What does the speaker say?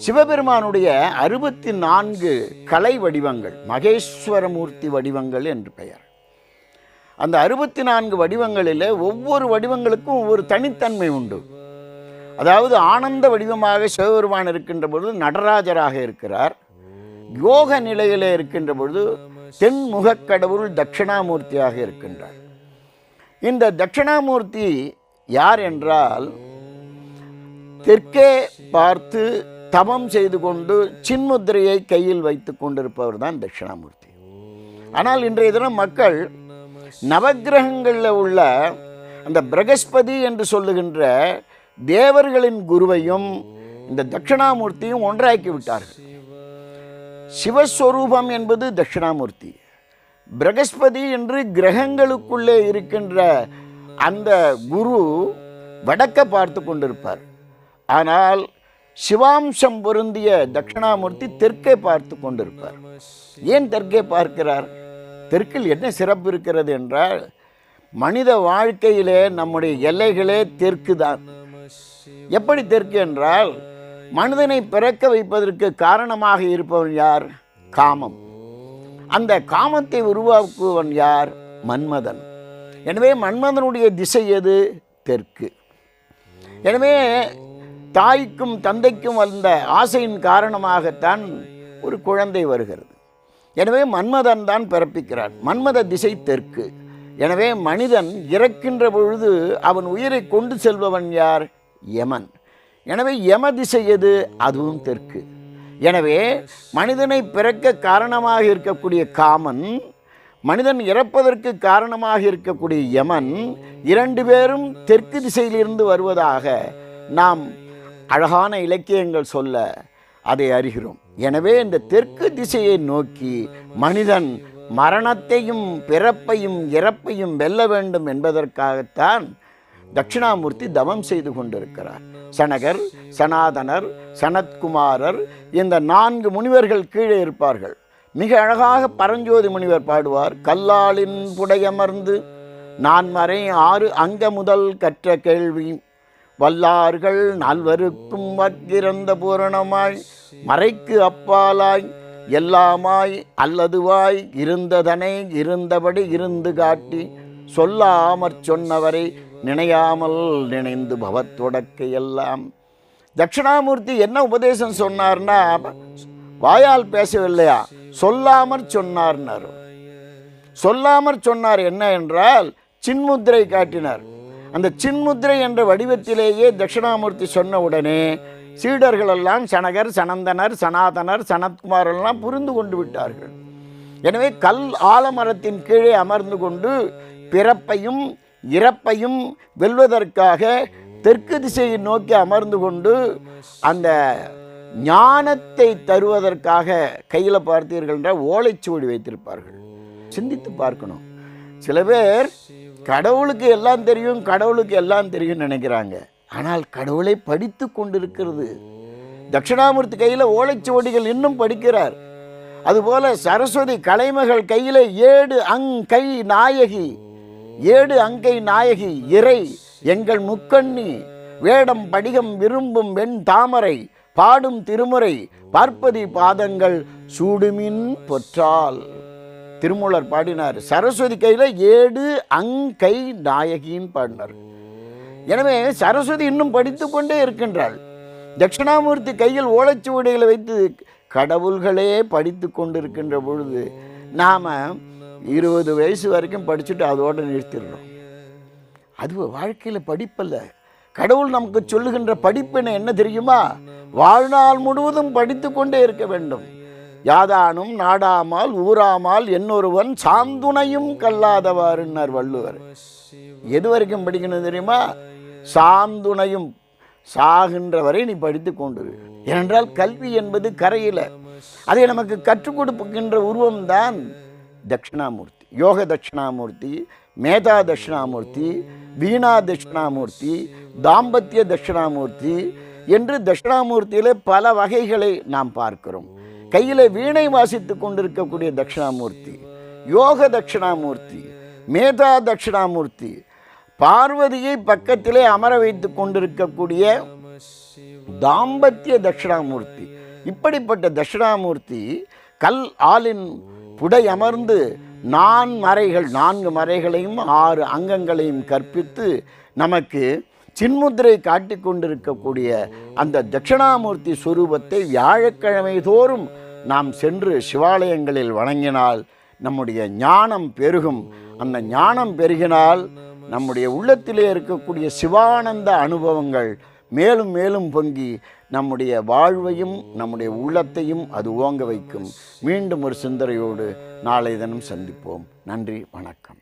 சிவபெருமானுடைய அறுபத்தி நான்கு கலை வடிவங்கள் மகேஸ்வரமூர்த்தி வடிவங்கள் என்று பெயர். அந்த அறுபத்தி நான்கு வடிவங்களில் ஒவ்வொரு வடிவங்களுக்கும் ஒவ்வொரு தனித்தன்மை உண்டு. அதாவது ஆனந்த வடிவமாக சிவபெருமான் இருக்கின்ற பொழுது நடராஜராக இருக்கிறார். யோக நிலையிலே இருக்கின்ற பொழுது தென்முகக் கடவுள் தட்சிணாமூர்த்தியாக இருக்கின்றார். இந்த தட்சிணாமூர்த்தி யார் என்றால் தெற்கே பார்த்து தவம் செய்து கொண்டு சின்முத்திரையை கையில் வைத்து கொண்டிருப்பவர் தான் தட்சிணாமூர்த்தி. ஆனால் இன்றைய தினம் மக்கள் நவக்கிரகங்களில் உள்ள அந்த பிரகஸ்பதி என்று சொல்லுகின்ற தேவர்களின் குருவையும் இந்த தட்சிணாமூர்த்தியும் ஒன்றாக்கி விட்டார்கள். சிவஸ்வரூபம் என்பது தட்சிணாமூர்த்தி. பிரகஸ்பதி என்று கிரகங்களுக்குள்ளே இருக்கின்ற அந்த குரு வடக்க பார்த்து கொண்டிருப்பார். ஆனால் சிவாம்சம் பொருந்திய தட்சிணாமூர்த்தி தெற்கே பார்த்து கொண்டிருப்பார். ஏன் தெற்கே பார்க்கிறார்? தெற்கில் என்ன சிறப்பு இருக்கிறது என்றால் மனித வாழ்க்கையிலே நம்முடைய எல்லைகளே தெற்கு தான் எப்படி தெற்கு என்றால் மனிதனை பிறக்க வைப்பதற்கு காரணமாக இருப்பவன் யார்? காமம். அந்த காமத்தை உருவாக்குவன் யார்? மன்மதன். எனவே மன்மதனுடைய திசை எது? தெற்கு. எனவே தாய்க்கும் தந்தைக்கும் வந்த ஆசையின் காரணமாகத்தான் ஒரு குழந்தை வருகிறது. எனவே மன்மதன் தான் பிறப்பிக்கிறான். மன்மத திசை தெற்கு. எனவே மனிதன் இறக்கின்ற பொழுது அவன் உயிரை கொண்டு செல்பவன் யார்? யமன். எனவே யம திசை எது? அதுவும் தெற்கு. எனவே மனிதனை பிறக்க காரணமாக இருக்கக்கூடிய காமன் மனிதன் இறப்பதற்கு காரணமாக இருக்கக்கூடிய யமன் இரண்டு பேரும் தெற்கு திசையிலிருந்து வருவதாக நாம் அழகான இலக்கியங்கள் சொல்ல அதை அறிகிறோம். எனவே இந்த தெற்கு திசையை நோக்கி மனிதன் மரணத்தையும் பிறப்பையும் இறப்பையும் வெல்ல வேண்டும் என்பதற்காகத்தான் தட்சிணாமூர்த்தி தவம் செய்து கொண்டிருக்கிறார். சனகர் சனாதனர் சனத்குமாரர் இந்த நான்கு முனிவர்கள் கீழே இருப்பார்கள். மிக அழகாக பரஞ்சோதி முனிவர் பாடுவார் கல்லாலின் புடையமர்ந்து நான் மறை ஆறு அங்க முதல் கற்ற கேள்வி வல்லார்கள் நால்வருக்கும் வற்கிறந்த பூரணமாய் மறைக்கு அப்பாலாய் எல்லாமாய் அல்லதுவாய் இருந்ததனை இருந்தபடி இருந்து காட்டி சொல்லாமற் சொன்னவரை நினையாமல் நினைந்து பவத்தொடக்க எல்லாம். தட்சிணாமூர்த்தி என்ன உபதேசம் சொன்னார்னா வாயால் பேசவில்லையா? சொல்லாமற் சொன்னார்னார். சொல்லாமற் சொன்னார் என்ன என்றால் சின்முத்திரை காட்டினார். அந்த சின்முத்திரை என்ற வடிவத்திலேயே தட்சிணாமூர்த்தி சொன்ன உடனே சீடர்கள் எல்லாம் சனகர் சனந்தனர் சனாதனர் சனத்குமார் எல்லாம் புரிந்து கொண்டு விட்டார்கள். எனவே கல் ஆலமரத்தின் கீழே அமர்ந்து கொண்டு பிறப்பையும் இறப்பையும் வெல்வதற்காக தெற்கு திசையை நோக்கி அமர்ந்து கொண்டு அந்த ஞானத்தை தருவதற்காக கையில் பார்த்தீர்கள் என்ற ஓலைச்சுவடி வைத்திருப்பார்கள். சிந்தித்து பார்க்கணும். சில பேர் கடவுளுக்கு எல்லாம் தெரியும் கடவுளுக்கு எல்லாம் தெரியும் நினைக்கிறாங்க. ஆனால் கடவுளை படித்து கொண்டிருக்கிறது. தட்சிணாமூர்த்தி கையில் ஓலைச்சுவடிகள் இன்னும் படிக்கிறார். அதுபோல சரஸ்வதி கலைமகள் கையில் ஏடு அங்கை நாயகி ஏடு அங்கை நாயகி இறை எங்கள் முக்கண்ணி வேடம் படிகம் விரும்பும் வெண் தாமரை பாடும் திருமுறை பார்ப்பதி பாதங்கள் சூடுமின் பொற்றால். திருமூலர் பாடினார். சரஸ்வதி கையில் ஏடு அங்கை நாயகின்னு பாடினார். எனவே சரஸ்வதி இன்னும் படித்து கொண்டே இருக்கின்றாள். தட்சிணாமூர்த்தி கையில் ஓலைச்சுவடிகளை வைத்து கடவுள்களே படித்து கொண்டிருக்கின்ற பொழுது நாம் இருபது வயசு வரைக்கும் படிச்சுட்டு அதோடு நிறுத்திடுறோம். அது வாழ்க்கையில் படிப்பல்ல. கடவுள் நமக்கு சொல்லுகின்ற படிப்பினை என்ன தெரியுமா? வாழ்நாள் முழுவதும் படித்து கொண்டே இருக்க வேண்டும். யாதானும் நாடாமால் ஊராமால் என்னொருவன் சாந்துணையும் கல்லாதவாறுன்னார் வள்ளுவர். எது வரைக்கும் படிக்கணும் தெரியுமா? சாந்துணையும் சாகின்ற வரை நீ படித்து கொண்டிரு ஏனென்றால் கல்வி என்பது கரையில். அதை நமக்கு கற்றுக் கொடுப்புகின்ற உருவம்தான் தட்சிணாமூர்த்தி. யோக தட்சிணாமூர்த்தி மேதா தட்சிணாமூர்த்தி வீணா தட்சிணாமூர்த்தி தாம்பத்திய தட்சிணாமூர்த்தி என்று தட்சிணாமூர்த்தியிலே பல வகைகளை நாம் பார்க்கிறோம். கையில் வீணை வாசித்து கொண்டிருக்கக்கூடிய தட்சிணாமூர்த்தி யோக தட்சிணாமூர்த்தி மேதா தட்சிணாமூர்த்தி பார்வதியை பக்கத்திலே அமர வைத்து கொண்டிருக்கக்கூடிய தாம்பத்திய தட்சிணாமூர்த்தி. இப்படிப்பட்ட தட்சிணாமூர்த்தி கல் ஆளின் புடை அமர்ந்து நான் மறைகள் நான்கு மறைகளையும் ஆறு அங்கங்களையும் கற்பித்து நமக்கு சின்முத்திரை காட்டிக் கொண்டிருக்கக்கூடிய அந்த தட்சிணாமூர்த்தி சுரூபத்தை வியாழக்கிழமை தோறும் நாம் சென்று சிவாலயங்களில் வணங்கினால் நம்முடைய ஞானம் பெருகும். அந்த ஞானம் பெருகினால் நம்முடைய உள்ளத்திலே இருக்கக்கூடிய சிவானந்த அனுபவங்கள் மேலும் மேலும் பொங்கி நம்முடைய வாழ்வையும் நம்முடைய உள்ளத்தையும் அது ஓங்க வைக்கும். மீண்டும் ஒரு சிந்தனையோடு நாளை தினம் சந்திப்போம். நன்றி வணக்கம்.